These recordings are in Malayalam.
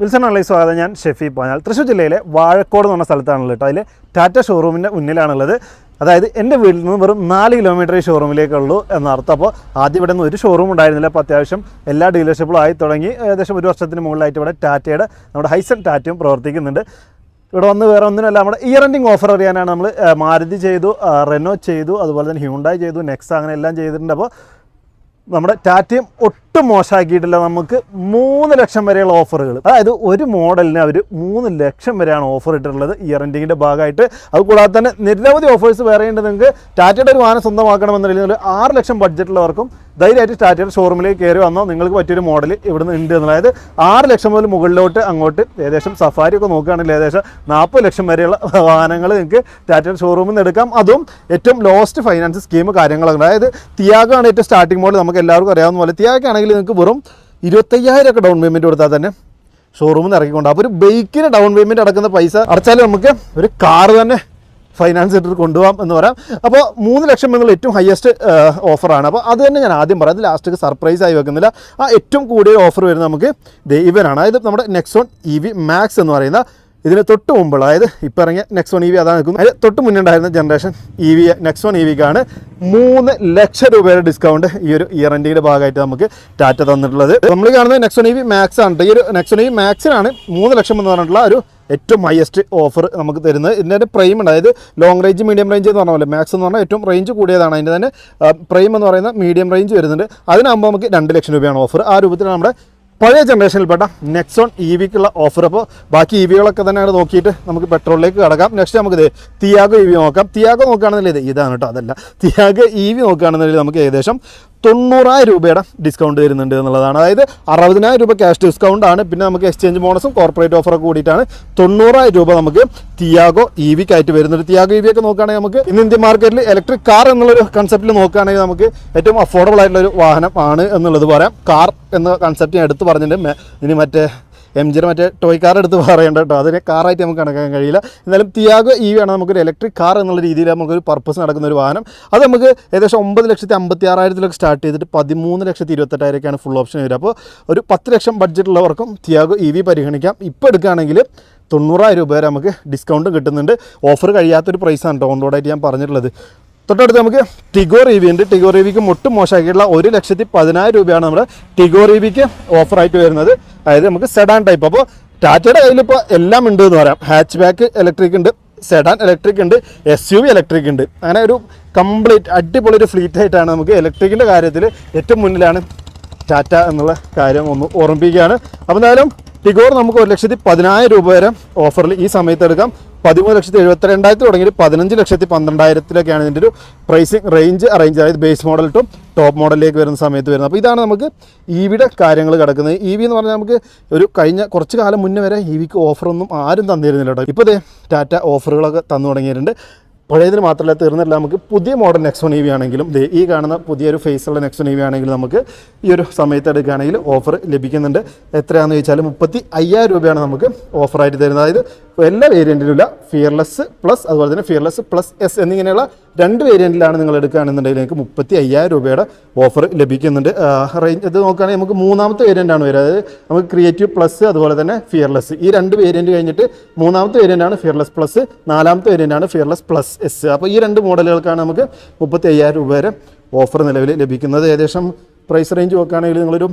വിൽസൺ ഓൺലൈൻ സ്വാഗതം. ഞാൻ ഷെഫി പോഞ്ഞാൽ തൃശ്ശൂർ ജില്ലയിലെ വാഴക്കോട് എന്ന് പറഞ്ഞ സ്ഥലത്താണുള്ളത് കേട്ടോ. അതിൽ ടാറ്റ ഷോറൂമിന്റെ മുന്നിലാണുള്ളത്. അതായത് എന്റെ വീട്ടിൽ നിന്ന് വെറും നാല് കിലോമീറ്റർ ഈ ഷോറൂമിലേക്കുള്ളൂ എന്നർത്ഥം. അപ്പോൾ ആദ്യം ഇവിടെ നിന്ന് ഒരു ഷോറൂം ഉണ്ടായിരുന്നില്ല. അപ്പോൾ അത്യാവശ്യം എല്ലാ ഡീലർഷിപ്പും ആയി തുടങ്ങി. ഏകദേശം ഒരു വർഷത്തിന് മുകളിലായിട്ട് ഇവിടെ ടാറ്റയുടെ നമ്മുടെ ഹൈസൺ ടാറ്റയും പ്രവർത്തിക്കുന്നുണ്ട്. ഇവിടെ വന്ന് വേറെ ഒന്നിനല്ല നമ്മുടെ ഇയർ എൻഡിങ് ഓഫർ അറിയാനാണ് നമ്മൾ മാരുതി ചെയ്തു റെനോ ചെയ്തു അതുപോലെ തന്നെ ഹ്യൂണ്ടായി ചെയ്തു നെക്സ അങ്ങനെ എല്ലാം ചെയ്തിട്ടുണ്ട്. അപ്പോൾ നമ്മുടെ ടാറ്റയും ഒട്ടും മോശമാക്കിയിട്ടില്ല നമുക്ക് മൂന്ന് ലക്ഷം വരെയുള്ള ഓഫറുകൾ. അതായത് ഒരു മോഡലിന് അവർ മൂന്ന് ലക്ഷം വരെയാണ് ഓഫർ ഇട്ടിട്ടുള്ളത് ഇയർ എൻഡിങ്ങിന്റെ ഭാഗമായിട്ട്. അതുകൂടാതെ തന്നെ നിരവധി ഓഫേഴ്സ് വേറെ ഉണ്ട് നിങ്ങൾക്ക്. ടാറ്റയുടെ ഒരു വാഹനം സ്വന്തമാക്കണമെന്നുണ്ടെങ്കിൽ ആറ് ലക്ഷം ബഡ്ജറ്റുള്ളവർക്കും ധൈര്യമായിട്ട് ടാറ്റയുടെ ഷോറൂമിലേക്ക് കയറി വന്നോ നിങ്ങൾക്ക് പറ്റിയൊരു മോഡൽ ഇവിടുന്ന് ഉണ്ട് അതായത് ആറ് ലക്ഷം മുതൽ മുകളിലോട്ട് അങ്ങോട്ട് ഏകദേശം സഫാരി ഒക്കെ നോക്കുകയാണെങ്കിൽ ഏകദേശം നാൽപ്പത് ലക്ഷം വരെയുള്ള വാഹനങ്ങൾ നിങ്ങൾക്ക് ടാറ്റയുടെ ഷോറൂമിൽ നിന്ന് എടുക്കാം. അതും ഏറ്റവും ലോസ്റ്റ് ഫൈനാൻസ് സ്കീം കാര്യങ്ങളൊക്കെ അതായത് തിയാഗാണ് ഏറ്റവും സ്റ്റാർട്ടിംഗ് മോഡൽ നമുക്ക് എല്ലാവർക്കും അറിയാവുന്ന പോലെ. തിയാഗ ആണെങ്കിൽ നിങ്ങൾക്ക് വെറും ഇരുപത്തയ്യായിരം ഒക്കെ ഡൗൺ പേയ്മെന്റ് കൊടുത്താൽ തന്നെ ഷോറൂമിൽ നിന്ന് ഇറക്കിക്കൊണ്ട് അപ്പോൾ ഒരു ബൈക്കിന് ഡൗൺ പേയ്മെന്റ് അടക്കുന്ന പൈസ അടച്ചാൽ നമുക്ക് ഒരു കാർ തന്നെ ഫൈനാൻസ് ഇട്ടിട്ട് കൊണ്ടുപോകാം എന്ന് പറയാം. അപ്പോൾ മൂന്ന് ലക്ഷം എന്നുള്ള ഏറ്റവും ഹയസ്റ്റ് ഓഫറാണ് അപ്പോൾ അത് തന്നെ ഞാൻ ആദ്യം പറയാം. അത് ലാസ്റ്റ് സർപ്രൈസ് ആയി വെക്കുന്നില്ല. ആ ഏറ്റവും കൂടിയ ഓഫർ വരുന്നത് നമുക്ക് ദൈവനാണ് അതായത് നമ്മുടെ നെക്സോൺ ഇ വി മാക്സ് എന്ന് പറയുന്ന ഇതിന് തൊട്ട് മുമ്പുള്ള അതായത് ഇപ്പോൾ ഇറങ്ങിയ നെക്സോൺ ഇ വി അതാണ് നിൽക്കുന്നത്. അതിന് തൊട്ട് മുന്നേ ഉണ്ടായിരുന്ന generation E V Nexon E വിക്കാണ് മൂന്ന് ലക്ഷം രൂപയുടെ ഡിസ്കൗണ്ട് ഈ ഒരു ഇയർ എൻഡിയുടെ ഭാഗമായിട്ട് നമുക്ക് ടാറ്റ തന്നിട്ടുള്ളത്. നമ്മൾ കാണുന്നത് നെക്സോൺ ഇ വി മാക്സ് ആണ്. ഈ ഒരു നെക്സോൺ ഇ വി മാക്സിനാണ് മൂന്ന് ലക്ഷം എന്ന് പറഞ്ഞിട്ടുള്ള ഒരു ഏറ്റവും ഹയസ്റ്റ് ഓഫർ നമുക്ക് തരുന്നത്. ഇതിന്റെ ഒരു പ്രൈം ഉണ്ട്. അതായത് ലോങ് റേഞ്ച് മീഡിയം റേഞ്ച് എന്ന് പറഞ്ഞ പോലെ മാക്സ് എന്ന് പറഞ്ഞാൽ ഏറ്റവും റേഞ്ച് കൂടിയതാണ്. അതിന്റെ തന്നെ പ്രൈം എന്ന് പറയുന്ന മീഡിയം റേഞ്ച് വരുന്നുണ്ട്. അതിനാകുമ്പോൾ നമുക്ക് രണ്ട് ലക്ഷം രൂപയാണ് ഓഫർ ആ രൂപത്തിലാണ് നമ്മുടെ പഴയ ജനറേഷനിൽപ്പെട്ട നെക്സോൺ ഇ വിക്കുള്ള ഓഫർ അപ്പോൾ ബാക്കി ഇ വികളൊക്കെ തന്നെയാണ് നോക്കിയിട്ട് നമുക്ക് പെട്രോളിലേക്ക് കടക്കാം. നെക്സ്റ്റ് നമുക്ക് ഇത് തിയാഗോ ഇ വി നോക്കാം തിയാഗോ നോക്കുകയാണെന്നുള്ളത് ഇതാണ് കേട്ടോ. അതല്ല തിയാഗോ ഇ വി നോക്കുകയാണെന്നുണ്ടെങ്കിൽ നമുക്ക് ഏകദേശം തൊണ്ണൂറായിരം രൂപയുടെ ഡിസ്കൗണ്ട് തരുന്നുണ്ട് എന്നുള്ളതാണ്. അതായത് അറുപതിനായിരം രൂപ ക്യാഷ് ഡിസ്കൗണ്ട് ആണ്. പിന്നെ നമുക്ക് എക്സ്ചേഞ്ച് ബോണസും കോർപ്പറേറ്റ് ഓഫറൊക്കെ കൂടിയിട്ടാണ് തൊണ്ണൂറായിരം രൂപ നമുക്ക് തിയാഗോ ഇ വിക്ക് ആയിട്ട് വരുന്നുണ്ട് തിയാഗോ ഇ വി ഒക്കെ നോക്കുകയാണെങ്കിൽ നമുക്ക് ഇന്ന് ഇന്ത്യൻ മാർക്കറ്റിൽ ഇലക്ട്രിക് കാർ എന്നുള്ളൊരു കൺസെപ്റ്റിൽ നോക്കുകയാണെങ്കിൽ നമുക്ക് ഏറ്റവും അഫോർഡബിൾ ആയിട്ടുള്ള ഒരു വാഹനം ആണ് എന്നുള്ളത് പറയാം. കാർ എന്ന കൺസെപ്റ്റ് ഞാൻ എടുത്ത് പറഞ്ഞിട്ടുണ്ട്. ഇനി മറ്റേ എം ജിയുടെ മറ്റേ ടോയ് കാർ എടുത്ത് പറയേണ്ട കേട്ടോ അതിനെ കാറായിട്ട് നമുക്ക് കണക്കാക്കാൻ കഴിയില്ല. എന്നാലും തിയാഗോ ഇ വി ആണ് നമുക്കൊരു ഇലക്ട്രിക് കാർ എന്നുള്ള രീതിയിൽ നമുക്കൊരു പർപ്പസ് നടക്കുന്ന ഒരു വാഹനം. അത് നമുക്ക് ഏകദേശം ഒമ്പത് ലക്ഷത്തി അമ്പത്തി ആറായിരത്തിലൊക്കെ സ്റ്റാർട്ട് ചെയ്തിട്ട് പതിമൂന്ന് ലക്ഷത്തി ഇരുപത്തെട്ടായിരൊക്കെയാണ് ഫുൾ ഓപ്ഷൻ വരിക. അപ്പോൾ ഒരു പത്ത് ലക്ഷം ബഡ്ജറ്റുള്ളവർക്കും തിയാഗോ ഇ വി പരിഗണിക്കാം. ഇപ്പോൾ എടുക്കുകയാണെങ്കിൽ തൊണ്ണൂറായിരം രൂപ വരെ നമുക്ക് ഡിസ്കൗണ്ട് കിട്ടുന്നുണ്ട്. ഓഫർ കഴിയാത്തൊരു പ്രൈസാണ് കേട്ടോ ഓൺ റോഡായിട്ട് ഞാൻ പറഞ്ഞിട്ടുള്ളത്. തൊട്ടടുത്ത് നമുക്ക് ടിഗോ റിവി ഉണ്ട്. ടിഗോ റിവിക്ക് മുട്ടും മോശമാക്കിയിട്ടുള്ള ഒരു ലക്ഷത്തി പതിനായിരം രൂപയാണ് നമ്മുടെ ടിഗോ റിവിക്ക് ഓഫറായിട്ട് വരുന്നത്. അതായത് നമുക്ക് സെഡാൻ ടൈപ്പ് അപ്പോൾ ടാറ്റയുടെ കയ്യിൽ ഇപ്പോൾ എല്ലാം ഉണ്ട് എന്ന് പറയാം. ഹാച്ച് ബാക്ക് ഇലക്ട്രിക് ഉണ്ട് സെഡാൻ ഇലക്ട്രിക് ഉണ്ട് എസ് യു വി ഇലക്ട്രിക് ഉണ്ട്. അങ്ങനെ ഒരു കംപ്ലീറ്റ് അടിപൊളി ഒരു ഫ്ലീറ്റ് ആയിട്ടാണ് നമുക്ക് ഇലക്ട്രിക്കിന്റെ കാര്യത്തിൽ ഏറ്റവും മുന്നിലാണ് ടാറ്റ എന്നുള്ള കാര്യം ഒന്ന് ഓർമ്മിപ്പിക്കുകയാണ്. അപ്പോൾ എന്തായാലും ടിഗോർ നമുക്ക് ഒരു ലക്ഷത്തി പതിനായിരം രൂപ വരെ ഓഫറിൽ ഈ സമയത്ത് എടുക്കാം. പതിമൂന്ന് ലക്ഷത്തി എഴുപത്തി രണ്ടായിരത്തി തുടങ്ങി പതിനഞ്ച് ലക്ഷത്തി പന്ത്രണ്ടായിരത്തിലൊക്കെയാണ് ഇതിന്റെ ഒരു പ്രൈസിങ് റേഞ്ച് അറേഞ്ച് അതായത് ബേസ് മോഡൽ ടു ടോപ്പ് മോഡലിലേക്ക് വരുന്ന സമയത്ത് വരുന്നത്. അപ്പോൾ ഇതാണ് നമുക്ക് ഇ വിയുടെ കാര്യങ്ങൾ കിടക്കുന്നത്. ഇ വി എന്ന് പറഞ്ഞാൽ നമുക്ക് ഒരു കഴിഞ്ഞ കുറച്ച് കാലം മുന്നേ വരെ ഇ വിക്ക് ഓഫറൊന്നും ആരും തന്നിരുന്നില്ല കേട്ടോ. ഇപ്പോൾ ടാറ്റ ഓഫറുകളൊക്കെ തന്നു തുടങ്ങിയിട്ടുണ്ട്. പഴയതിന് മാത്രമല്ല തീർന്നില്ല നമുക്ക് പുതിയ മോഡൽ നെക്സോൺ ഇ വി ആണെങ്കിലും ഈ കാണുന്ന പുതിയൊരു ഫേസുള്ള നെക്സോൺ ഇ വി ആണെങ്കിലും നമുക്ക് ഈ ഒരു സമയത്ത് എടുക്കുകയാണെങ്കിൽ ഓഫർ ലഭിക്കുന്നുണ്ട്. എത്രയാണെന്ന് ചോദിച്ചാൽ മുപ്പത്തി അയ്യായിരം രൂപയാണ് നമുക്ക് ഓഫറായിട്ട് തരുന്നത്. അതായത് എല്ലാ വേരിയന്റിലും ഇല്ല ഫിയർലെസ് പ്ലസ് അതുപോലെ തന്നെ ഫിയർലെസ് പ്ലസ് എസ് എന്നിങ്ങനെയുള്ള രണ്ട് വേരിയന്റിലാണ് നിങ്ങൾ എടുക്കുകയാണെന്നുണ്ടെങ്കിൽ നിങ്ങൾക്ക് മുപ്പത്തി അയ്യായിരം രൂപയുടെ ഓഫർ ലഭിക്കുന്നുണ്ട്. റേഞ്ച് ഇത് നോക്കുകയാണെങ്കിൽ നമുക്ക് മൂന്നാമത്തെ വേരിയന്റ് ആണ് വരിക. അതായത് നമുക്ക് ക്രിയേറ്റീവ് പ്ലസ് അതുപോലെ തന്നെ ഫിയർലെസ് ഈ രണ്ട് വേരിയന്റ് കഴിഞ്ഞിട്ട് മൂന്നാമത്തെ വേരിയന്റ് ആണ് ഫിയർലെസ് പ്ലസ് നാലാമത്തെ വേരിയന്റ് ആണ് ഫിയർലെസ് പ്ലസ് എസ് അപ്പോൾ ഈ രണ്ട് മോഡലുകൾക്കാണ് നമുക്ക് മുപ്പത്തി അയ്യായിരം രൂപ വരെ ഓഫർ നിലവിൽ ലഭിക്കുന്നത്. ഏകദേശം പ്രൈസ് റേഞ്ച് നോക്കുകയാണെങ്കിൽ നിങ്ങളൊരു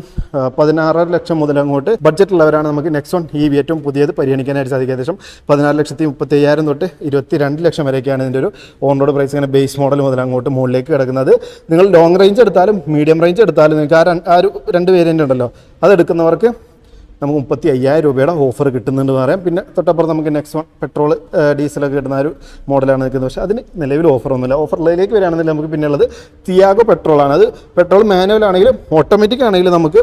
പതിനാറര ലക്ഷം മുതൽ അങ്ങോട്ട് ബഡ്ജറ്റുള്ളവരാണ് നമുക്ക് നെക്സോൺ ഈ ഏറ്റവും പുതിയത് പരിഗണിക്കാനായിട്ട് സാധിക്കും ഏകദേശം പതിനാറ് ലക്ഷത്തി മുപ്പത്തി അയ്യായിരം തൊട്ട് ഇരുപത്തി രണ്ട് ലക്ഷം വരെയൊക്കെയാണ് ഇതിന്റെ ഒരു ഓൺ റോഡ് പ്രൈസ് ഇങ്ങനെ ബേസ് മോഡൽ മുതൽ അങ്ങോട്ട് മുകളിലേക്ക് കിടക്കുന്നത്. നിങ്ങൾ ലോങ് റേഞ്ച് എടുത്താലും മീഡിയം റേഞ്ച് എടുത്താലും നിങ്ങൾക്ക് ആ ഒരു രണ്ട് വേരിയന്റ് ഉണ്ടല്ലോ. അതെടുക്കുന്നവർക്ക് നമുക്ക് മുപ്പത്തി അയ്യായിരം രൂപയുടെ ഓഫർ കിട്ടുന്നുണ്ട് എന്ന് പറയാം. പിന്നെ തൊട്ടപ്പുറം നമുക്ക് നെക്സ്റ്റ് വൺ പെട്രോൾ ഡീസലൊക്കെ കിട്ടുന്ന ഒരു മോഡലാണ് നിൽക്കുന്നത്. പക്ഷേ അതിന് നിലവിൽ ഓഫറൊന്നുമില്ല ഓഫറിലേക്ക് വരികയാണെന്നുണ്ടെങ്കിൽ നമുക്ക് പിന്നെ ഉള്ളത് തിയാഗോ പെട്രോളാണ് അത് പെട്രോൾ മാനുവൽ ആണെങ്കിലും ഓട്ടോമാറ്റിക് ആണെങ്കിലും നമുക്ക്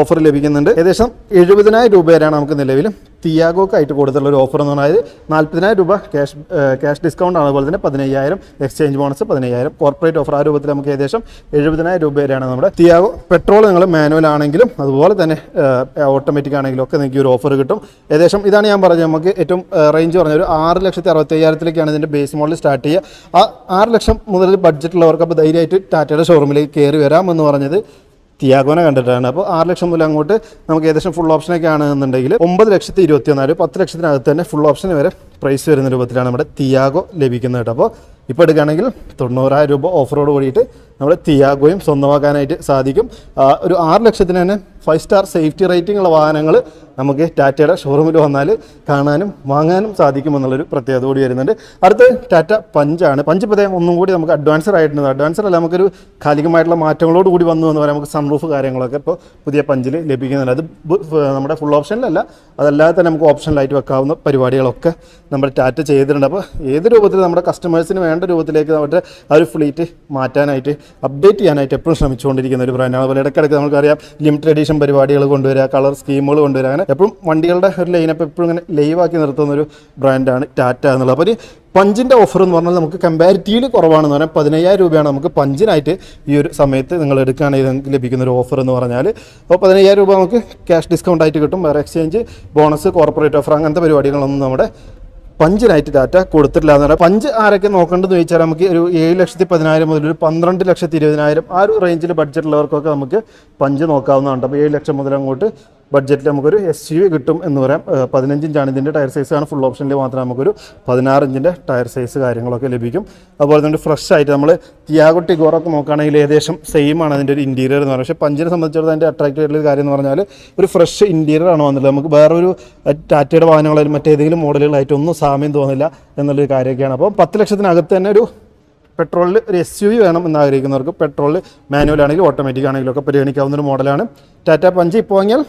ഓഫർ ലഭിക്കുന്നുണ്ട്. ഏകദേശം എഴുപതിനായിരം രൂപ വരെയാണ് നമുക്ക് നിലവിൽ തിയാഗോക്ക് ആയിട്ട് കൊടുത്തുള്ള ഒരു ഓഫർ എന്ന് പറഞ്ഞാൽ നാൽപ്പതിനായിരം രൂപ ക്യാഷ് ക്യാഷ് ഡിസ്കൗണ്ട് ആണ്. അതുപോലെ തന്നെ പതിനയ്യായിരം എക്സ്ചേഞ്ച് ബോണസ് പതിനയ്യായിരം കോർപ്പറേറ്റ് ഓഫർ ആ രൂപത്തിൽ നമുക്ക് ഏകദേശം എഴുപതിനായിരം രൂപ വരെയാണ് നമ്മുടെ തിയാഗോ പെട്രോൾ നിങ്ങൾ മാനുവൽ ആണെങ്കിലും അതുപോലെ തന്നെ ഓട്ടോമാറ്റിക് ആണെങ്കിലും ഒക്കെ നിങ്ങൾക്ക് ഒരു ഓഫർ കിട്ടും. ഏകദേശം ഇതാണ് ഞാൻ പറഞ്ഞത്. നമുക്ക് ഏറ്റവും റേഞ്ച് പറഞ്ഞ ഒരു ആറ് ലക്ഷത്തി അറുപത്തി അയ്യായിരത്തിലേക്കാണ് ഇതിന്റെ ബേസ് മോഡൽ സ്റ്റാർട്ട് ചെയ്യുക. ആ ആറ് ലക്ഷം മുതൽ ബഡ്ജറ്റുള്ളവർക്ക് അപ്പോൾ ധൈര്യമായിട്ട് ടാറ്റയുടെ ഷോറൂമിലേക്ക് കയറി വരാമെന്ന് പറഞ്ഞത് തിയാഗോനെ കണ്ടിട്ടാണ്. അപ്പോൾ ആറ് ലക്ഷം മുതൽ അങ്ങോട്ട് നമുക്ക് ഏകദേശം ഫുൾ ഓപ്ഷനൊക്കെ ആണെന്നുണ്ടെങ്കിൽ ഒമ്പത് ലക്ഷത്തി ഇരുപത്തി ഒന്നാൽ പത്ത് ലക്ഷത്തിനകത്ത് തന്നെ ഫുൾ ഓപ്ഷൻ വരെ പ്രൈസ് വരുന്ന രൂപത്തിലാണ് നമ്മുടെ തിയാഗോ ലഭിക്കുന്നത് കേട്ടോ. അപ്പോൾ ഇപ്പോൾ എടുക്കുകയാണെങ്കിൽ തൊണ്ണൂറായിരം രൂപ ഓഫറോട് കൂടിയിട്ട് നമ്മുടെ തിയാഗോയും സ്വന്തമാക്കാനായിട്ട് സാധിക്കും. ഒരു ആറ് ലക്ഷത്തിന് തന്നെ ഫൈവ് സ്റ്റാർ സേഫ്റ്റി റേറ്റിംഗ് ഉള്ള വാഹനങ്ങൾ നമുക്ക് ടാറ്റയുടെ ഷോറൂമിൽ വന്നാൽ കാണാനും വാങ്ങാനും സാധിക്കുമെന്നുള്ളൊരു പ്രത്യേകത കൂടി വരുന്നുണ്ട്. അടുത്ത് ടാറ്റ പഞ്ചാണ്. പഞ്ച് ഇപ്പോൾ ഒന്നും കൂടി നമുക്ക് അഡ്വാൻസർ ആയിട്ടുണ്ട്. അഡ്വാൻസർ അല്ല നമുക്കൊരു കാലികമായിട്ടുള്ള മാറ്റങ്ങളോട് കൂടി വന്നു എന്ന് പറയാം. നമുക്ക് സൺറൂഫ് കാര്യങ്ങളൊക്കെ ഇപ്പോൾ പുതിയ പഞ്ചിൽ ലഭിക്കുന്നുണ്ട്. അത് നമ്മുടെ ഫുൾ ഓപ്ഷനിലല്ല അതല്ലാതെ തന്നെ നമുക്ക് ഓപ്ഷനിലായിട്ട് വെക്കാവുന്ന പരിപാടികളൊക്കെ നമ്മുടെ ടാറ്റ ചെയ്തിട്ടുണ്ട്. അപ്പോൾ ഏത് രൂപത്തിൽ നമ്മുടെ കസ്റ്റമേഴ്സിന് വേണ്ട രൂപത്തിലേക്ക് നമ്മുടെ ആ ഒരു ഫ്ലീറ്റ് മാറ്റാനായിട്ട് അപ്ഡേറ്റ് ചെയ്യാനായിട്ട് എപ്പോഴും ശ്രമിച്ചുകൊണ്ടിരിക്കുന്ന ഒരു ബ്രാൻഡാണ് അതുപോലെ ഇടയ്ക്കിടയ്ക്ക് നമുക്കറിയാം ലിമിറ്റഡ് എഡിഷൻ പരിപാടികൾ കൊണ്ടുവരിക കളർ സ്കീമുകൾ കൊണ്ടുവരിക. അങ്ങനെ എപ്പോഴും വണ്ടികളുടെ ഒരു ലൈനപ്പ് എപ്പോഴും ഇങ്ങനെ ലൈവാക്കി നിർത്തുന്ന ഒരു ബ്രാൻഡാണ് ടാറ്റ എന്നുള്ളത്. അപ്പോൾ പഞ്ചിന്റെ ഓഫർ എന്ന് പറഞ്ഞാൽ നമുക്ക് കമ്പാരിറ്റീവ്ലി കുറവാണെന്ന് പറഞ്ഞാൽ പതിനയ്യായിരം രൂപയാണ് നമുക്ക് പഞ്ചിനായിട്ട് ഈ ഒരു സമയത്ത് നിങ്ങൾ എടുക്കുകയാണെങ്കിൽ നിങ്ങൾക്ക് ലഭിക്കുന്ന ഒരു ഓഫർ എന്ന് പറഞ്ഞാൽ. അപ്പോൾ പതിനയ്യായിരം രൂപ നമുക്ക് ക്യാഷ് ഡിസ്കൗണ്ട് ആയിട്ട് കിട്ടും. വേറെ എക്സ്ചേഞ്ച് ബോണസ് കോർപ്പറേറ്റ് ഓഫർ അങ്ങനത്തെ പരിപാടികളൊന്നും നമ്മുടെ പഞ്ചിനായിട്ട് ഡാറ്റ കൊടുത്തിട്ടില്ല എന്ന് പറയാം പഞ്ച് ആരൊക്കെ നോക്കേണ്ടതെന്ന് ചോദിച്ചാൽ നമുക്ക് ഒരു ഏഴ് ലക്ഷത്തി പതിനായിരം മുതൽ ഒരു പന്ത്രണ്ട് ലക്ഷത്തി ഇരുപതിനായിരം ആ ഒരു റേഞ്ചിൽ ബഡ്ജറ്റുള്ളവർക്കൊക്കെ നമുക്ക് പഞ്ച് നോക്കാവുന്നതാണ്. അപ്പോൾ ഏഴ് ലക്ഷം മുതൽ അങ്ങോട്ട് ബഡ്ജറ്റിൽ നമുക്കൊരു എസ് യു കിട്ടും എന്ന് പറയാം. പതിനഞ്ചിഞ്ചാണ് ഇതിന്റെ ടയർ സൈസ് ആണ്. ഫുൾ ഓപ്ഷനിൽ മാത്രം നമുക്കൊരു പതിനാറ് ഇഞ്ചിന്റെ ടയർ സൈസ് കാര്യങ്ങളൊക്കെ ലഭിക്കും. അതുപോലെ തന്നെ ഫ്രഷ് ആയിട്ട് നമ്മൾ തിയാഗോ ടിഗോറൊക്കെ നോക്കുകയാണെങ്കിൽ ഏകദേശം സെയിം ആണ് അതിന്റെ ഒരു ഇന്റീരിയർ എന്ന് പറയുന്നത്. പക്ഷേ പഞ്ചിനെ സംബന്ധിച്ചിടത്തോളം അതിന്റെ അട്രാക്റ്റീവ് ആയിട്ടുള്ള കാര്യം എന്ന് പറഞ്ഞാൽ ഒരു ഫ്രഷ് ഇന്റീരിയർ ആണ് വന്നത് നമുക്ക് വേറൊരു ടാറ്റയുടെ വാഹനങ്ങളായാലും മറ്റേതെങ്കിലും മോഡലുകളായിട്ട് ഒന്നും സാമ്യം തോന്നില്ല എന്നുള്ളൊരു കാര്യമൊക്കെയാണ്. അപ്പോൾ പത്ത് ലക്ഷത്തിനകത്ത് തന്നെ ഒരു പെട്രോളിൽ ഒരു എസ് യു വി വേണം എന്നാഗ്രഹിക്കുന്നവർക്ക് പെട്രോളിൽ മാനുവൽ ആണെങ്കിലും ഓട്ടോമാറ്റിക് ആണെങ്കിലും ഒക്കെ പരിഗണിക്കാവുന്ന ഒരു മോഡലാണ് ടാറ്റ പഞ്ച് ഇപ്പോൾ വാങ്ങിയാൽ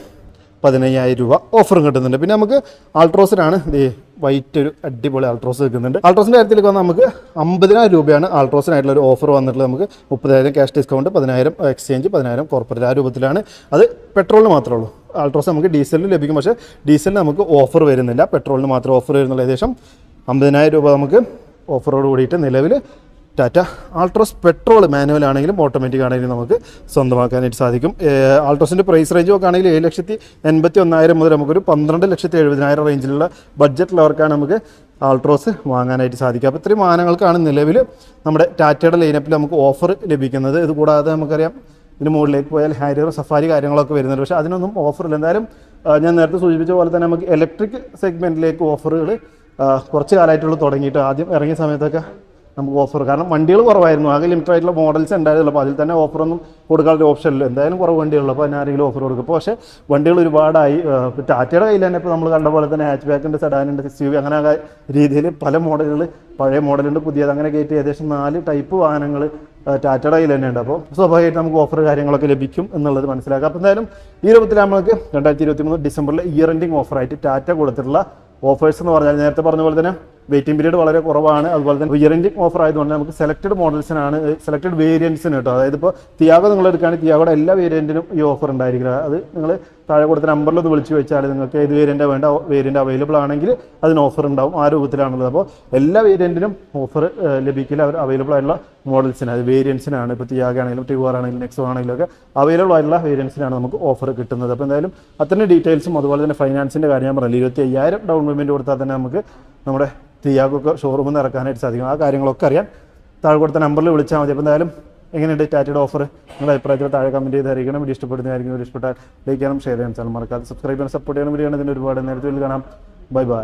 പതിനയ്യായിരം രൂപ ഓഫറും കിട്ടുന്നുണ്ട്. പിന്നെ നമുക്ക് ആൾട്രോസിനാണ് ദേ വൈറ്റ് ഒരു അടിപൊളി ആൾട്രോസ് വെക്കുന്നുണ്ട്. ആൾട്രോസിന്റെ കാര്യത്തിലേക്ക് വന്നാൽ നമുക്ക് അമ്പതിനായിരം രൂപയാണ് ആൾട്രോസിനായിട്ടുള്ള ഒരു ഓഫർ വന്നിട്ടുള്ളത്. നമുക്ക് മുപ്പതിനായിരം ക്യാഷ് ഡിസ്കൗണ്ട് പതിനായിരം എക്സ്ചേഞ്ച് പതിനായിരം കോർപ്പറേറ്റ് ആ രൂപത്തിലാണ്. അത് പെട്രോളിന് മാത്രമേ ഉള്ളൂ. ആൾട്രോസ് നമുക്ക് ഡീസലിന് ലഭിക്കും. പക്ഷേ ഡീസലിന് നമുക്ക് ഓഫർ വരുന്നില്ല. പെട്രോളിന് മാത്രം ഓഫർ വരുന്നുള്ള. ഏകദേശം അമ്പതിനായിരം രൂപ നമുക്ക് ഓഫറോട് കൂടിയിട്ട് നിലവിൽ ടാറ്റ. ആൾട്രോസ് പെട്രോൾ മാനുവൽ ആണെങ്കിലും ഓട്ടോമാറ്റിക് ആണെങ്കിലും നമുക്ക് സ്വന്തമാക്കാനായിട്ട് സാധിക്കും. ആൾട്രോസിന്റെ പ്രൈസ് റേഞ്ച് നോക്കുകയാണെങ്കിൽ ഏഴ് ലക്ഷത്തി എൺപത്തി ഒന്നായിരം മുതൽ നമുക്കൊരു പന്ത്രണ്ട് ലക്ഷത്തി എഴുപതിനായിരം റേഞ്ചിലുള്ള ബഡ്ജറ്റിലവർക്കാണ് നമുക്ക് ആൾട്രോസ് വാങ്ങാനായിട്ട് സാധിക്കുക. അപ്പോൾ ഇത്രയും വാഹനങ്ങൾക്കാണ് നിലവിൽ നമ്മുടെ ടാറ്റയുടെ ലൈനപ്പിൽ നമുക്ക് ഓഫർ ലഭിക്കുന്നത്. ഇതുകൂടാതെ നമുക്കറിയാം ഇതിന് മുകളിലേക്ക് പോയാൽ ഹാരിയർ സഫാരി കാര്യങ്ങളൊക്കെ വരുന്നുണ്ട്. പക്ഷേ അതിനൊന്നും ഓഫറില്ല എന്തായാലും ഞാൻ നേരത്തെ സൂചിപ്പിച്ച പോലെ തന്നെ നമുക്ക് ഇലക്ട്രിക് സെഗ്മെന്റിലേക്ക് ഓഫറുകൾ കുറച്ച് കാലമായിട്ടുള്ള തുടങ്ങിയിട്ട്. ആദ്യം ഇറങ്ങിയ സമയത്തൊക്കെ നമുക്ക് ഓഫർ കാരണം വണ്ടികൾ കുറവായിരുന്നു. ആകെ ലിമിറ്റഡ് ആയിട്ടുള്ള മോഡൽസ് ഉണ്ടായിരുന്നുള്ളൂ അപ്പോൾ അതിൽ തന്നെ ഓഫറൊന്നും കൊടുക്കാനുള്ള ഓപ്ഷൻ ഇല്ല. എന്തായാലും കുറവ് വണ്ടികളുള്ളൂ അപ്പോൾ അതിന് ആരെങ്കിലും ഓഫർ കൊടുക്കും. പക്ഷേ വണ്ടികൾ ഒരുപാടായി. ഇപ്പോൾ ടാറ്റയുടെ കയ്യിൽ തന്നെ ഇപ്പോൾ നമ്മൾ കണ്ട പോലെ തന്നെ ഹാച്ച് ബാക്കുണ്ട് സെഡാനുണ്ട് സിക്സ് യു അങ്ങനെ രീതിയിൽ പല മോഡലുകൾ പഴയ മോഡലുണ്ട് പുതിയത്. അങ്ങനെ കയറ്റി ഏകദേശം നാല് ടൈപ്പ് വാഹനങ്ങൾ ടാറ്റയുടെ കയ്യിൽ തന്നെ ഉണ്ട്. അപ്പോൾ സ്വാഭാവികമായിട്ട് നമുക്ക് ഓഫർ കാര്യങ്ങളൊക്കെ ലഭിക്കും എന്നുള്ളത് മനസ്സിലാക്കാം. അപ്പോൾ എന്തായാലും ഈ രൂപത്തിൽ നമുക്ക് രണ്ടായിരത്തി ഇരുപത്തി മൂന്ന് ഡിസംബറിൽ ഇയർ എൻഡിങ് ഓഫറായിട്ട് ടാറ്റ കൊടുത്തിട്ടുള്ള ഓഫേഴ്സ് എന്ന് പറഞ്ഞാൽ നേരത്തെ പറഞ്ഞ പോലെ തന്നെ വെയിറ്റിംഗ് പീരീഡ് വളരെ കുറവാണ്. അതുപോലെ തന്നെ ഇയറിന്റെ ഓഫർ ആയതുകൊണ്ട് നമുക്ക് സെലക്റ്റഡ് മോഡൽസിനാണ് സെലക്റ്റഡ് വേരിയൻസിന് കേട്ടോ അതായത് ഇപ്പോൾ തിയാഗോ നിങ്ങൾ എടുക്കുകയാണെങ്കിൽ തിയാഗോയുടെ എല്ലാ വേരിയന്റിനും ഈ ഓഫർ ഉണ്ടായിരിക്കില്ല അത് നിങ്ങൾ താഴെ കൊടുത്ത നമ്പറിൽ ഒന്ന് വിളിച്ച് വെച്ചാൽ നിങ്ങൾക്ക് ഏത് വേരിയന്റ് വേണ്ട വേരിയന്റ് അവൈലബിൾ ആണെങ്കിൽ അതിന് ഓഫർ ഉണ്ടാവും ആ രൂപത്തിലാണുള്ളത്. അപ്പോൾ എല്ലാ വേരിയന്റിനും ഓഫർ ലഭിക്കില്ല അവർ അവൈലബിൾ ആയിട്ടുള്ള മോഡൽസിന് അത് വേരിയൻസിനാണ് ഇപ്പോൾ തിയാഗ ആണെങ്കിലും ടിവാർ ആണെങ്കിലും നെക്സോ ആണെങ്കിലും ഒക്കെ അവൈലബിൾ ആയിട്ടുള്ള വേരിയൻസിനാണ് നമുക്ക് ഓഫർ കിട്ടുന്നത്. അപ്പോൾ എന്തായാലും അത്തരം ഡീറ്റെയിൽസും അതുപോലെ തന്നെ ഫൈനാൻസിന്റെ കാര്യം ഞാൻ പറഞ്ഞില്ല? ഇരുപത്തി അയ്യായിരം ഡൗൺ പേയ്മെന്റ് കൊടുത്താൽ തന്നെ നമുക്ക് നമ്മുടെ തിയാഗൊക്കെ ഷോറൂമിൽ നിന്ന് ഇറക്കാനായിട്ട് സാധിക്കും. ആ കാര്യങ്ങളൊക്കെ അറിയാൻ താഴെ കൊടുത്ത നമ്പറിൽ വിളിച്ചാൽ മതി. അപ്പോൾ എന്തായാലും എങ്ങനെയുണ്ട് ടാറ്റയുടെ ഓഫർ നിങ്ങളുടെ അഭിപ്രായത്തിൽ താഴെ കമന്റ് ചെയ്ത് അറിയിക്കണം. വീഡിയോ ഇഷ്ടപ്പെടുന്നതായിരിക്കും ഇഷ്ടപ്പെട്ടാൽ ലൈക്ക് ചെയ്യണം ഷെയർ ചെയ്യണം. ചാനൽ മറക്കാതെ സബ്സ്ക്രൈബ് ചെയ്യണം സപ്പോർട്ട് ചെയ്യണം. വീഡിയോ ഇതിന്റെ ഒരുപാട് നേരത്തെ കാണാം. Bye bye